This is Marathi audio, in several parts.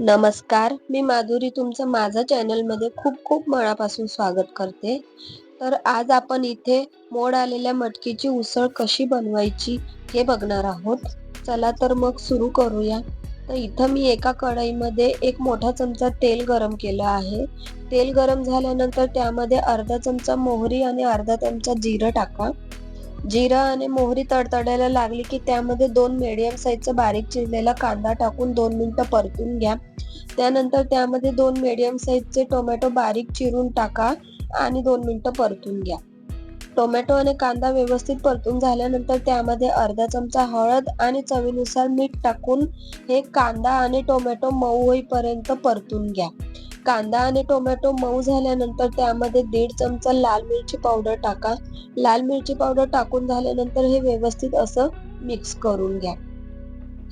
नमस्कार मी माधुरी तुमचं माझ्या चॅनलमध्ये खूप खूप मनापासून स्वागत करते. तर आज आपण इथे मोड आलेल्या मटकीची उसळ कशी बनवायची हे बघणार आहोत. चला तर मग सुरू करूया. तर इथं मी एका कढईमध्ये एक मोठा चमचा तेल गरम केलं आहे. तेल गरम झाल्यानंतर त्यामध्ये अर्धा चमचा मोहरी आणि अर्धा चमचा जिरं टाका. जिरा आणि मोहरी तडतडायला लागली की त्यामध्ये दोन मीडियम साईजचा बारीक चिरलेला कांदा टाकून दोन मिनिटं परतून घ्या. त्यानंतर त्यामध्ये दोन मीडियम साईजचे टोमॅटो बारीक चिरून टाका आणि दोन मिनिटं परतून घ्या. टोमॅटो आणि कांदा व्यवस्थित परतून झाल्यानंतर त्यामध्ये अर्धा चमचा हळद आणि चवीनुसार मीठ टाकून हे कांदा आणि टोमॅटो मऊ होईपर्यंत परतून घ्या. कांदा आणि टोमॅटो मऊ झाल्यानंतर त्यामध्ये दीड चमचा लाल मिरची पावडर टाका. लाल मिरची पावडर टाकून झाल्यानंतर हे व्यवस्थित असं मिक्स करून घ्या.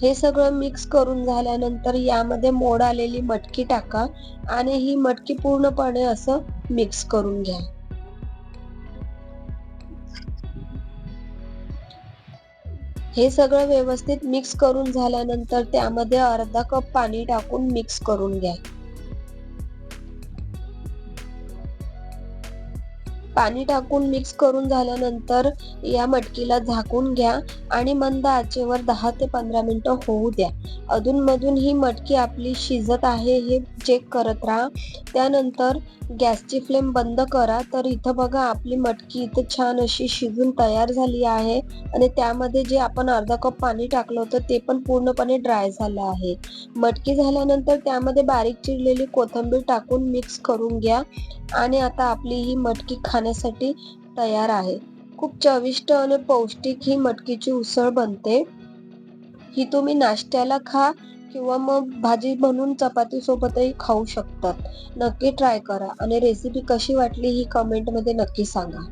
हे सगळं मिक्स करून झाल्यानंतर यामध्ये मोड आलेली मटकी टाका आणि ही मटकी पूर्णपणे असं मिक्स करून घ्या. हे सगळं व्यवस्थित मिक्स करून झाल्यानंतर त्यामध्ये अर्धा कप पाणी टाकून मिक्स करून घ्या. पाणी टाकून मिक्स करून झाल्यानंतर या मटकीला झाकून घ्या आणि मंद आचेवर दहा ते पंधरा मिनटं होऊ द्या. अधूनमधून ही मटकी आपली शिजत आहे हे चेक करत राहा. त्यानंतर गॅसची फ्लेम बंद करा. तर इथं बघा आपली मटकी इथं छान अशी शिजून तयार झाली आहे आणि त्यामध्ये जे आपण अर्धा कप पाणी टाकलं होतं ते पण पूर्णपणे ड्राय झालं आहे. मटकी झाल्यानंतर त्यामध्ये बारीक चिरलेली कोथिंबीर टाकून मिक्स करून घ्या आणि आता आपली ही मटकी खाण्यासाठी तयार आहे. खूप चविष्ट आणि पौष्टिक ही मटकीची उसळ बनते. ही तुम्ही नाश्त्याला खा किंवा मग भाजी म्हणून चपाती सोबतही खाऊ शकतात. नक्की ट्राय करा. आणि रेसिपी कशी वाटली ही कमेंटमध्ये नक्की सांगा.